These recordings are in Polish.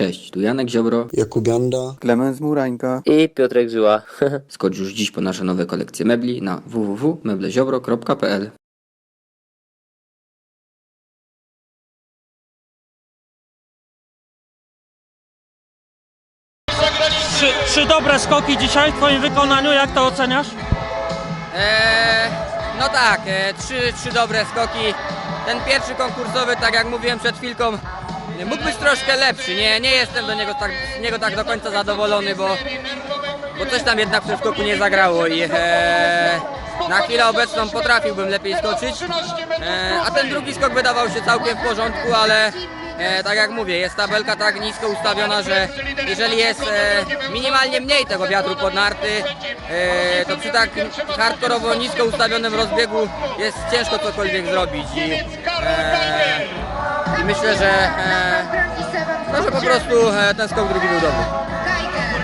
Cześć, tu Janek Ziobro. Jakubianda. Klemens Murańka. I Piotrek Żyła. Skocz już dziś po nasze nowe kolekcje mebli na www.mebleziobro.pl Trzy, trzy dobre skoki dzisiaj w Twoim wykonaniu, jak to oceniasz? Eee, no tak, e, trzy, trzy dobre skoki. Ten pierwszy konkursowy, tak jak mówiłem przed chwilką, mógł być troszkę lepszy. Nie, nie jestem do niego tak, z niego tak do końca zadowolony, bo, bo coś tam jednak w tym skoku nie zagrało i e, na chwilę obecną potrafiłbym lepiej skoczyć. E, a ten drugi skok wydawał się całkiem w porządku, ale e, tak jak mówię, jest tabelka tak nisko ustawiona, że jeżeli jest e, minimalnie mniej tego wiatru pod narty, e, to przy tak hardkorowo nisko ustawionym rozbiegu jest ciężko cokolwiek zrobić. I, e, i myślę, że, e, no, że po prostu e, ten skok drugi był dobry.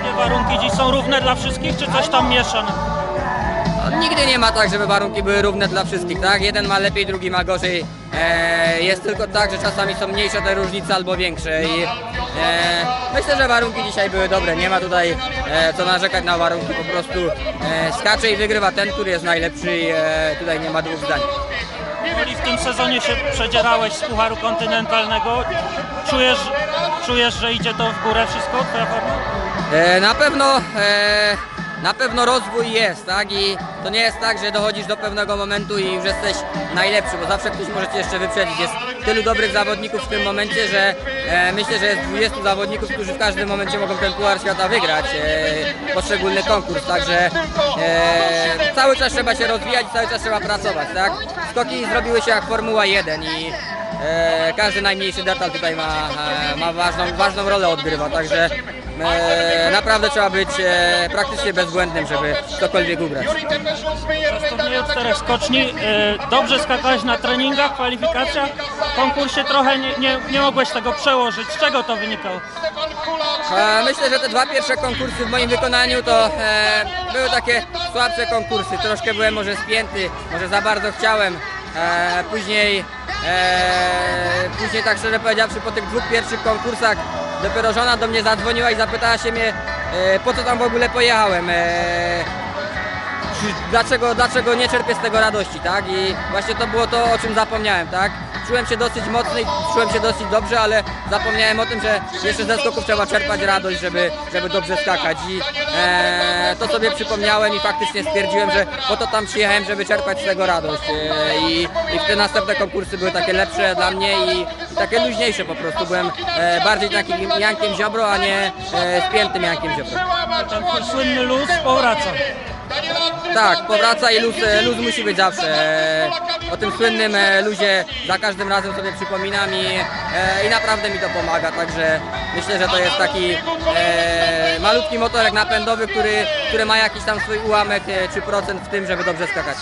Te warunki dziś są równe dla wszystkich, czy coś tam miesza? No, Nigdy nie ma tak, żeby warunki były równe dla wszystkich, tak? Jeden ma lepiej, drugi ma gorzej. E, jest tylko tak, że czasami są mniejsze te różnice albo większe i e, myślę, że warunki dzisiaj były dobre. Nie ma tutaj e, co narzekać na warunki, po prostu e, skacze i wygrywa ten, który jest najlepszy i e, tutaj nie ma dwóch zdań. Oli w tym sezonie się przedzierałeś z Pucharu Kontynentalnego. Czujesz, czujesz, że idzie to w górę wszystko, Twoja forma? E, na pewno e, na pewno rozwój jest, tak? I to nie jest tak, że dochodzisz do pewnego momentu i już jesteś najlepszy, bo zawsze ktoś może cię jeszcze wyprzedzić. Jest tylu dobrych zawodników w tym momencie, że e, myślę, że jest 20 zawodników, którzy w każdym momencie mogą ten Puchar Świata wygrać, e, poszczególny konkurs, także e, cały czas trzeba się rozwijać, cały czas trzeba pracować, tak? Skoki zrobiły się jak Formuła 1 i e, każdy najmniejszy detal tutaj ma, e, ma ważną, ważną rolę odgrywa, także E, naprawdę trzeba być e, praktycznie bezbłędnym, żeby cokolwiek ugrać. Z turnieju czterech skoczni. y, Dobrze skakałeś na treningach, kwalifikacjach. Konkursie trochę nie, nie, nie mogłeś tego przełożyć. Z czego to wynikało? E, myślę, że te dwa pierwsze konkursy w moim wykonaniu to e, były takie słabsze konkursy. Troszkę byłem może spięty, może za bardzo chciałem. E, później, e, później tak szczerze powiedziawszy, po tych dwóch pierwszych konkursach dopiero żona do mnie zadzwoniła i zapytała się mnie, e, po co tam w ogóle pojechałem. E, dlaczego, dlaczego nie czerpię z tego radości, tak? I właśnie to było to, o czym zapomniałem, tak? Czułem się dosyć mocny i czułem się dosyć dobrze, ale zapomniałem o tym, że jeszcze ze skoków trzeba czerpać radość, żeby, żeby dobrze skakać. I e, to sobie przypomniałem i faktycznie stwierdziłem, że po to tam przyjechałem, żeby czerpać z tego radość. E, i, I te następne konkursy były takie lepsze dla mnie i, i takie luźniejsze po prostu. Byłem e, bardziej takim Jankiem Ziobro, a nie e, spiętym Jankiem Ziobro. Ten słynny luz powraca. Tak, powraca i luz, e, luz musi być zawsze. E, O tym słynnym e, luzie za każdym razem sobie przypominam i, i naprawdę mi to pomaga, także myślę, że to jest taki e, malutki motorek napędowy, który, który ma jakiś tam swój ułamek czy procent w tym, żeby dobrze skakać.